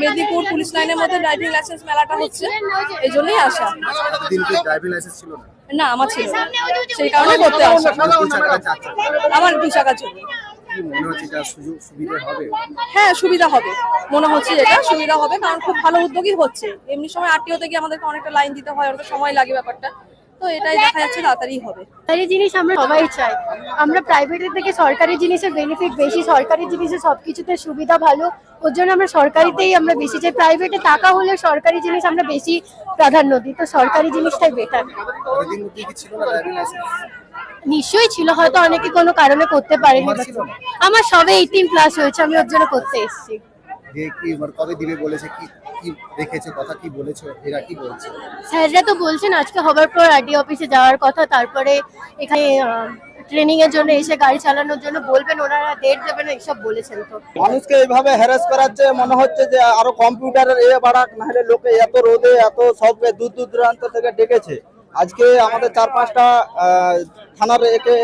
Medinipur police লাইনের মধ্যে driving licence মেলাটা হচ্ছে। এই জন্যই আসা ড্রাইভিং লাইসেন্স ছিল না। না আমার ছিল সেই কারণে করতে আসা। আমার দুই চাকা চলে কি মনে হচ্ছে এটা সুযোগ সুবিধা হবে? হ্যাঁ সুবিধা হবে। মনে হচ্ছে যেটা সুবিধা হবে কারণ খুব ভালো উদ্যোগই হচ্ছে। এমনি সময় আরটিওতে গিয়ে আমাদেরকে অনেকটা লাইন দিতে হয় অনেকটা সময় লাগে ব্যাপারটা। তো এটাই দেখা যাচ্ছে তাড়াতাড়ি হবে। সরকারি জিনিস আমরা সবাই চাই। আমরা প্রাইভেটের থেকে সরকারি জিনিসের বেনিফিট বেশি। সরকারি জিনিসের সবকিছুতে সুবিধা ভালো। ওর জন্য আমরা সরকারিতেই আমরা বেশি চাই। প্রাইভেটে টাকা হলে সরকারি জিনিস আমরা বেশি প্রাধান্য দিই। তো সরকারি জিনিসটাই বেটার নিশ্চয়ই ছিল হয়তো অনেকে কোনো কারণে করতে পারেনি আমার সবে এইটিন প্লাস হয়েছে আমি ওর জন্য করতে এসেছি। যে কবে দিবে বলেছে কি কি দেখেছে কথা কি বলেছে এরা কি বলছে? স্যাররা তো বলছেন আজকে হবার পর আরডি অফিসে যাওয়ার কথা তারপরে এখানে ট্রেনিং এর জন্য এসে গাড়ি চালানোর জন্য বলবেন ওনারা ডেট দেবেন এইসব বলেছেন তো। মানুষকে এইভাবে হ্যারাস করাচ্ছে মনে হচ্ছে যে আরও কম্পিউটারের এ বাড়াক নাহলে লোকে এত রোদে এত সব দূর দূর দূরান্ত থেকে ডেকেছে। আজকে আমাদের চার পাঁচটা থানার একে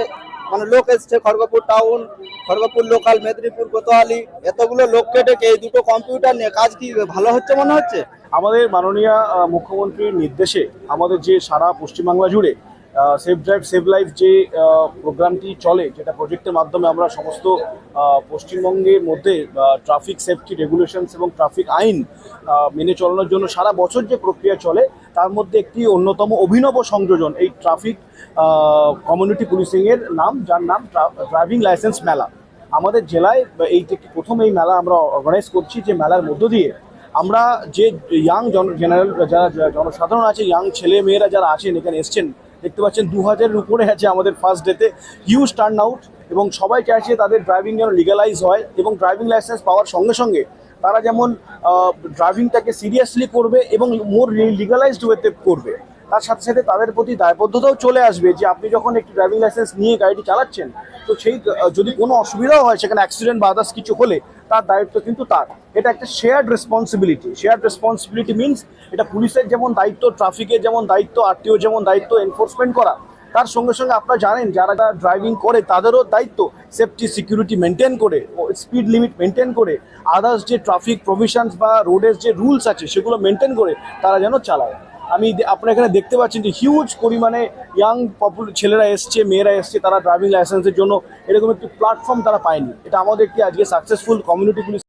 মানে লোক এসছে, খড়গপুর টাউন, খড়গপুর লোকাল, মেদিনীপুর, কোতোয়ালি, এতগুলো লোককে ডেকে এই দুটো কম্পিউটার নিয়ে কাজ কি ভালো হচ্ছে মনে হচ্ছে? আমাদের মাননীয় মুখ্যমন্ত্রীর নির্দেশে আমাদের যে সারা পশ্চিমবাংলা জুড়ে সেফ ড্রাইভ সেভ লাইফ যে প্রোগ্রামটি চলে, যেটা প্রজেক্টের মাধ্যমে আমরা সমস্ত পশ্চিমবঙ্গের মধ্যে ট্রাফিক সেফটি রেগুলেশনস এবং ট্রাফিক আইন মেনে চলানোর জন্য সারা বছর যে প্রক্রিয়া চলে, তার মধ্যে একটি অন্যতম অভিনব সংযোজন, এই ট্রাফিক কমিউনিটি পুলিশিংয়ের নাম, যার নাম ড্রাইভিং লাইসেন্স মেলা। আমাদের জেলায় এই প্রথম এই মেলা আমরা অর্গানাইজ করছি, যে মেলার মধ্য দিয়ে, আমরা যে ইয়াং জন জেনারেল যারা জনসাধারণ আছে ইয়াং ছেলে মেয়েরা যারা আছেন, এখানে এসছেন দেখতে পাচ্ছেন, দু হাজারের উপরে আছে আমাদের ফার্স্ট ডেতে হিউজ টার্ন আউট এবং সবাই চাইছে তাদের ড্রাইভিং যেন লিগালাইজ হয় এবং ড্রাইভিং লাইসেন্স পাওয়ার সঙ্গে সঙ্গে তারা যেমন ড্রাইভিংটাকে সিরিয়াসলি করবে এবং মোর লিগালাইজড ওয়েতে করবে। তার সাথে সাথে তাদের প্রতি দায়বদ্ধতাও চলে আসবে যে আপনি যখন একটি ড্রাইভিং লাইসেন্স নিয়ে গাড়িটি চালাচ্ছেন, তো সেই যদি কোনো অসুবিধাও হয়, সেখানে অ্যাক্সিডেন্ট বা আদার্স কিছু হলে তার দায়িত্ব কিন্তু তার। এটা একটা shared responsibility shared responsibility means এটা পুলিশের যেমন দায়িত্ব ট্রাফিকের যেমন দায়িত্ব, আরটিও যেমন দায়িত্ব এনফোর্সমেন্ট করা। তার সঙ্গে সঙ্গে আপনারা জানেন, যারা ড্রাইভিং করে, তাদেরও দায়িত্ব সেফটি সিকিউরিটি মেনটেন করে স্পিড লিমিট মেনটেন করে আদার্স যে ট্রাফিক প্রভিশনস বা রোডের যে রুলস আছে, সেগুলো মেনটেন করে তারা যেন চালায়। আমি আপনারা এখানে দেখতে পাচ্ছেন যে হিউজ পরিমাণে ইয়াং পপুল ছেলেরা এসছে, মেয়েরা এসছে, তারা ড্রাইভিং লাইসেন্সের জন্য। এরকম একটি প্ল্যাটফর্ম তারা পায়নি। এটা আমাদের একটি আজকে সাকসেসফুল কমিউনিটি পুলিশ